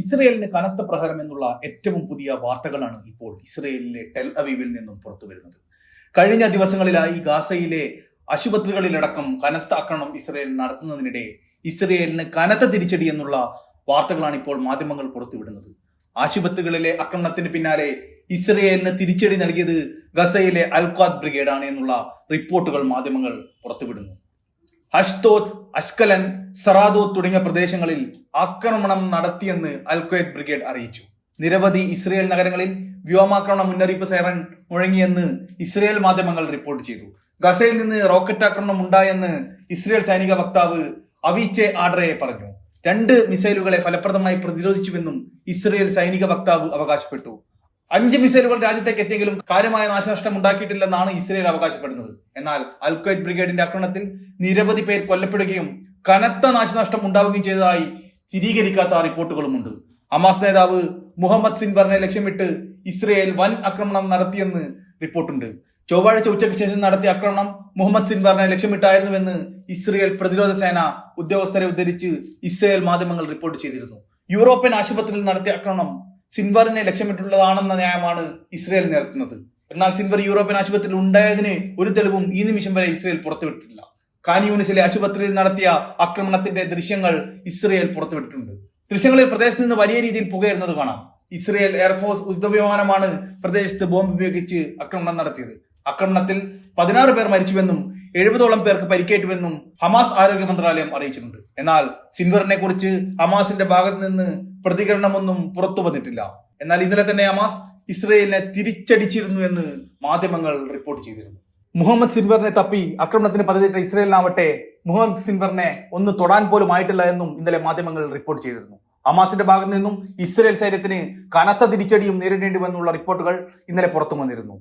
ഇസ്രയേലിന് കനത്ത പ്രഹരം എന്നുള്ള ഏറ്റവും പുതിയ വാർത്തകളാണ് ഇപ്പോൾ ഇസ്രയേലിലെ ടെൽ അവീവിൽ നിന്നും പുറത്തു വരുന്നത്. കഴിഞ്ഞ ദിവസങ്ങളിലായി ഗാസയിലെ ആശുപത്രികളിലടക്കം കനത്ത ആക്രമണം ഇസ്രയേൽ നടത്തുന്നതിനിടെ ഇസ്രയേലിന് കനത്ത തിരിച്ചടി എന്നുള്ള വാർത്തകളാണ് ഇപ്പോൾ മാധ്യമങ്ങൾ പുറത്തുവിടുന്നത് ആശുപത്രികളിലെ ആക്രമണത്തിന് പിന്നാലെ ഇസ്രയേലിന് തിരിച്ചടി നൽകിയത് ഗസയിലെ അൽഖാദ് ബ്രിഗേഡാണ് എന്നുള്ള റിപ്പോർട്ടുകൾ മാധ്യമങ്ങൾ പുറത്തുവിടുന്നു ഹഷ്തോത്ത് അഷ്കലൻ സറാദോത്ത് തുടങ്ങിയ പ്രദേശങ്ങളിൽ ആക്രമണം നടത്തിയെന്ന് അൽക്വയത്ത് ബ്രിഗേഡ് അറിയിച്ചു. നിരവധി ഇസ്രയേൽ നഗരങ്ങളിൽ വ്യോമാക്രമണ മുന്നറിയിപ്പ് സേവൻ മുഴങ്ങിയെന്ന് ഇസ്രയേൽ മാധ്യമങ്ങൾ റിപ്പോർട്ട് ചെയ്തു. ഗസയിൽ നിന്ന് റോക്കറ്റ് ആക്രമണം ഉണ്ടായെന്ന് ഇസ്രയേൽ സൈനിക വക്താവ് അവീച്ചെ ആഡ്രയെ പറഞ്ഞു. രണ്ട് മിസൈലുകളെ ഫലപ്രദമായി പ്രതിരോധിച്ചുവെന്നും ഇസ്രയേൽ സൈനിക വക്താവ് അവകാശപ്പെട്ടു. അഞ്ച് മിസൈലുകൾ രാജ്യത്തേക്ക് എത്തിയെങ്കിലും കാര്യമായ നാശനഷ്ടം ഉണ്ടാക്കിയിട്ടില്ലെന്നാണ് ഇസ്രയേൽ അവകാശപ്പെടുന്നത്. എന്നാൽ അൽക്വൈറ്റ് ബ്രിഗേഡിന്റെ ആക്രമണത്തിൽ നിരവധി പേർ കൊല്ലപ്പെടുകയും കനത്ത നാശനഷ്ടം ഉണ്ടാവുകയും ചെയ്തതായി സ്ഥിരീകരിക്കാത്ത റിപ്പോർട്ടുകളുമുണ്ട്. അമാസ് നേതാവ് മുഹമ്മദ് സിൻവറിനെ ലക്ഷ്യമിട്ട് ഇസ്രയേൽ വൻ ആക്രമണം നടത്തിയെന്ന് റിപ്പോർട്ടുണ്ട്. ചൊവ്വാഴ്ച ഉച്ചയ്ക്ക് ശേഷം നടത്തിയ ആക്രമണം മുഹമ്മദ് സിൻവറിനെ ലക്ഷ്യമിട്ടായിരുന്നുവെന്ന് ഇസ്രയേൽ പ്രതിരോധ സേന ഉദ്യോഗസ്ഥരെ ഉദ്ധരിച്ച് ഇസ്രയേൽ മാധ്യമങ്ങൾ റിപ്പോർട്ട് ചെയ്തിരുന്നു. യൂറോപ്യൻ ആശുപത്രിയിൽ നടത്തിയ ആക്രമണം സിൻവറിനെ ലക്ഷ്യമിട്ടുള്ളതാണെന്ന ന്യായമാണ് ഇസ്രയേൽ നിരത്തുന്നത്. എന്നാൽ സിൻവർ യൂറോപ്യൻ ആശുപത്രിയിൽ ഉണ്ടായതിന് ഒരു തെളിവും ഈ നിമിഷം വരെ ഇസ്രയേൽ പുറത്തുവിട്ടിട്ടില്ല. ഖാൻ യൂണിസിലെ ആശുപത്രിയിൽ നടത്തിയ ആക്രമണത്തിന്റെ ദൃശ്യങ്ങൾ ഇസ്രയേൽ പുറത്തുവിട്ടിട്ടുണ്ട്. ദൃശ്യങ്ങളിൽ പ്രദേശത്ത് നിന്ന് വലിയ രീതിയിൽ പുകയിരുന്നത് കാണാം. ഇസ്രയേൽ എയർഫോഴ്സ് യുദ്ധവിമാനമാണ് പ്രദേശത്ത് ബോംബ് ഉപയോഗിച്ച് ആക്രമണം നടത്തിയത്. ആക്രമണത്തിൽ പതിനാറ് പേർ മരിച്ചുവെന്നും എഴുപതോളം പേർക്ക് പരിക്കേറ്റുവെന്നും ഹമാസ് ആരോഗ്യ മന്ത്രാലയം അറിയിച്ചിട്ടുണ്ട്. എന്നാൽ സിൻവറിനെ കുറിച്ച് ഹമാസിന്റെ ഭാഗത്ത് നിന്ന് പ്രതികരണമൊന്നും പുറത്തു വന്നിട്ടില്ല. എന്നാൽ ഇന്നലെ തന്നെ അമാസ് ഇസ്രയേലിനെ തിരിച്ചടിച്ചിരുന്നു എന്ന് മാധ്യമങ്ങൾ റിപ്പോർട്ട് ചെയ്തിരുന്നു. മുഹമ്മദ് സിൻവറിനെ തപ്പി ആക്രമണത്തിന് പദ്ധതിയിട്ട ഇസ്രയേലിനാവട്ടെ മുഹമ്മദ് സിൻവറിനെ ഒന്ന് തൊടാൻ പോലും ആയിട്ടില്ല എന്നും ഇന്നലെ മാധ്യമങ്ങൾ റിപ്പോർട്ട് ചെയ്തിരുന്നു. അമാസിന്റെ ഭാഗത്തു നിന്നും ഇസ്രയേൽ സൈന്യത്തിന് കനത്ത തിരിച്ചടിയും നേരിടേണ്ടി വന്നുള്ള റിപ്പോർട്ടുകൾ ഇന്നലെ പുറത്തു വന്നിരുന്നു.